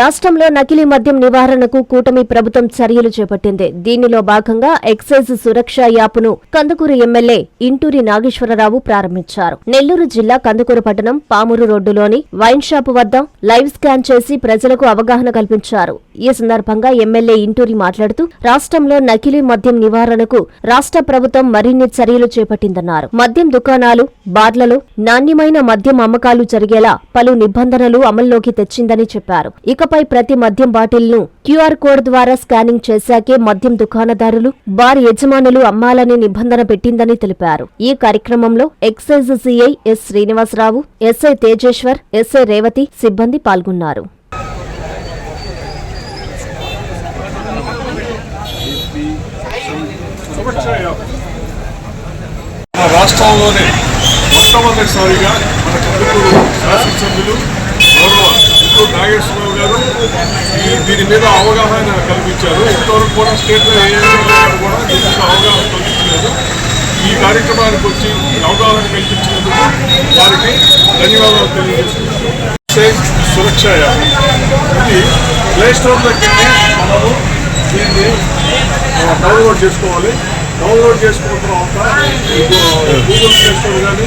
రాష్ట్రంలో నకిలీ మద్యం నివారణకు కూటమి ప్రభుత్వం చర్యలు చేపట్టింది. దీనిలో భాగంగా ఎక్సైజ్ సురక్ష యాప్ను కందుకూరు ఎమ్మెల్యే ఇంటూరి నాగేశ్వరరావు ప్రారంభించారు. నెల్లూరు జిల్లా కందుకూరు పట్టణం పామూరు రోడ్డులోని వైన్ షాపు వద్ద లైవ్ స్కాన్ చేసి ప్రజలకు అవగాహన కల్పించారు. ఈ సందర్భంగా ఎమ్మెల్యే ఇంటూరి మాట్లాడుతూ రాష్ట్రంలో నకిలీ మద్యం నివారణకు రాష్ట్ర ప్రభుత్వం మరిన్ని చర్యలు చేపట్టిందన్నారు. మద్యం దుకాణాలు బార్లలో నాణ్యమైన మద్యం అమ్మకాలు జరిగేలా పలు నిబంధనలు అమల్లోకి తెచ్చిందని చెప్పారు. ఇకపై ప్రతి మద్యం బాటిల్ను క్యూఆర్ కోడ్ ద్వారా స్కానింగ్ చేశాకే మద్యం దుకాణదారులు బార్ యజమానులు అమ్మాలని నిబంధన పెట్టిందని తెలిపారు. ఈ కార్యక్రమంలో excise CI S Srinivasarao SI Tejeswar SI Revathi సిబ్బంది పాల్గొన్నారు. మన రాష్ట్రంలోనే మొట్టమొదటిసారిగా మన కందుకూరు శాసనసభ్యులు గౌరవ చిత్తూరు నాగేశ్వరరావు గారు దీని మీద అవగాహన కల్పించారు. ఇంతవరకు కూడా స్టేట్లో ఏ కూడా దీని మీద అవగాహన కల్పించలేదు. ఈ కార్యక్రమానికి వచ్చి అవగాహన కల్పించినందుకు వారికి ధన్యవాదాలు తెలియజేస్తున్నాను. సేఫ్ సురక్ష యాప్ ఇది ప్లే స్టోర్లోకి వెళ్ళి మనము దీన్ని డౌన్లోడ్ చేసుకోవాలి. డౌన్లోడ్ చేసుకున్న తర్వాత గూగుల్ ప్లే స్టోర్ కానీ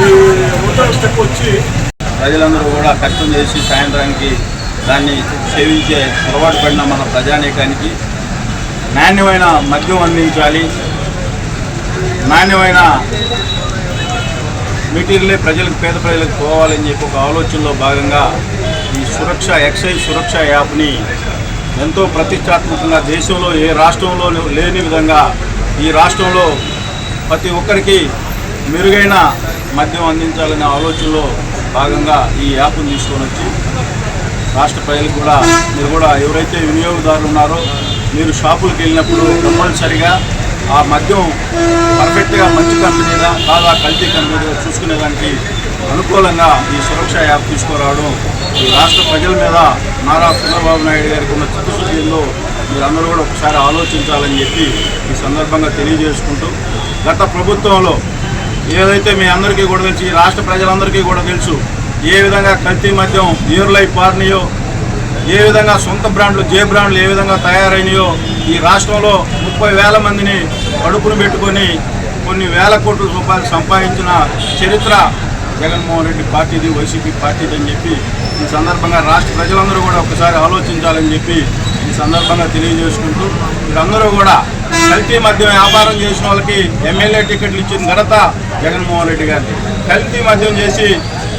ఈ మొదటి స్టెప్ వచ్చి ప్రజలందరూ కూడా కష్టం చేసి సాయంత్రానికి దాన్ని సేవించే అలవాటు పడిన మన ప్రజానీకానికి నాణ్యమైన మద్యం అందించాలి. నాణ్యమైన మెటీరియలే ప్రజలకు పేద ప్రజలకు పోవాలని చెప్పి ఒక ఆలోచనలో భాగంగా ఈ సురక్ష ఎక్సైజ్ సురక్ష యాప్ని ఎంతో ప్రతిష్టాత్మకంగా దేశంలో ఏ రాష్ట్రంలో లేని విధంగా ఈ రాష్ట్రంలో ప్రతి ఒక్కరికి మెరుగైన మద్యం అందించాలనే ఆలోచనలో భాగంగా ఈ యాప్ను తీసుకొని వచ్చి రాష్ట్ర ప్రజలు కూడా మీరు కూడా ఎవరైతే వినియోగదారులు ఉన్నారో మీరు షాపులకు వెళ్ళినప్పుడు కంపల్సరిగా ఆ మద్యం పర్ఫెక్ట్గా మంచి కంపెనీదా కాదా కల్తీ కంపెనీదా చూసుకునేదానికి అనుకూలంగా ఈ సురక్ష యాప్ తీసుకురావడం ఈ రాష్ట్ర ప్రజల మీద నారా చంద్రబాబు నాయుడు గారికి ఉన్న చిత్తశుద్ధిలో మీరందరూ కూడా ఒకసారి ఆలోచించాలని చెప్పి ఈ సందర్భంగా తెలియజేసుకుంటూ గత ప్రభుత్వంలో ఏదైతే మీ అందరికీ కూడా తెలుసు ఈ రాష్ట్ర ప్రజలందరికీ కూడా తెలుసు ఏ విధంగా కల్తీ మద్యం ఏరులై పార్నియో ఏ విధంగా సొంత బ్రాండ్లు జే బ్రాండ్లు ఏ విధంగా తయారైనయో ఈ రాష్ట్రంలో ముప్పై వేల మందిని కడుపును పెట్టుకొని కొన్ని వేల కోట్ల రూపాయలు సంపాదించిన చరిత్ర జగన్మోహన్ రెడ్డి పార్టీది వైసీపీ పార్టీది అని చెప్పి ఈ సందర్భంగా రాష్ట్ర ప్రజలందరూ కూడా ఒకసారి ఆలోచించాలని చెప్పి ఈ సందర్భంగా తెలియజేసుకుంటూ మీరందరూ కూడా కల్తీ మద్యం వ్యాపారం చేసిన వాళ్ళకి ఎమ్మెల్యే టికెట్లు ఇచ్చిన ఘనత జగన్మోహన్ రెడ్డి గారిది. కల్తీ మద్యం చేసి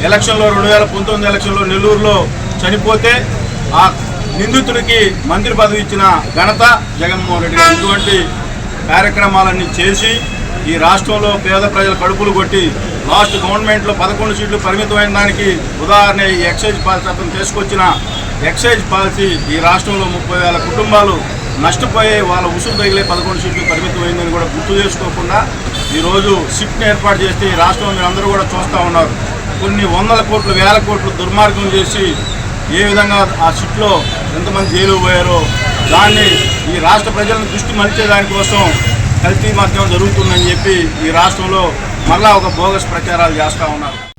ఎలక్షన్లో రెండు వేల పంతొమ్మిది ఎలక్షన్లో నెల్లూరులో చనిపోతే ఆ నిందితుడికి మంత్రి పదవి ఇచ్చిన ఘనత జగన్మోహన్ రెడ్డి గారు. ఇటువంటి కార్యక్రమాలన్నీ చేసి ఈ రాష్ట్రంలో పేద ప్రజల కడుపులు కొట్టి లాస్ట్ గవర్నమెంట్లో పదకొండు సీట్లు పరిమితమైన దానికి ఉదాహరణ ఈ ఎక్సైజ్ పాలసీ అతను తీసుకొచ్చిన ఎక్సైజ్ పాలసీ ఈ రాష్ట్రంలో ముప్పై వేల కుటుంబాలు నష్టపోయే వాళ్ళ ఉసులు తగిలే పదకొండు సీట్లు పరిమితమైందని కూడా గుర్తు చేసుకోకుండా ఈరోజు సిట్ని ఏర్పాటు చేస్తే ఈ రాష్ట్రంలో మీరు అందరూ కూడా చూస్తూ ఉన్నారు. కొన్ని వందల కోట్లు వేల కోట్లు దుర్మార్గం చేసి ఏ విధంగా ఆ సిట్లో ఎంతమంది జైలు పోయారో దాన్ని ఈ రాష్ట్ర ప్రజలను దృష్టి మలిచే దానికోసం కల్తీ మద్యం జరుగుతుందని చెప్పి ఈ రాష్ట్రంలో మళ్ళా ఒక బోగస్ ప్రచారాలు చేస్తూ ఉన్నారు.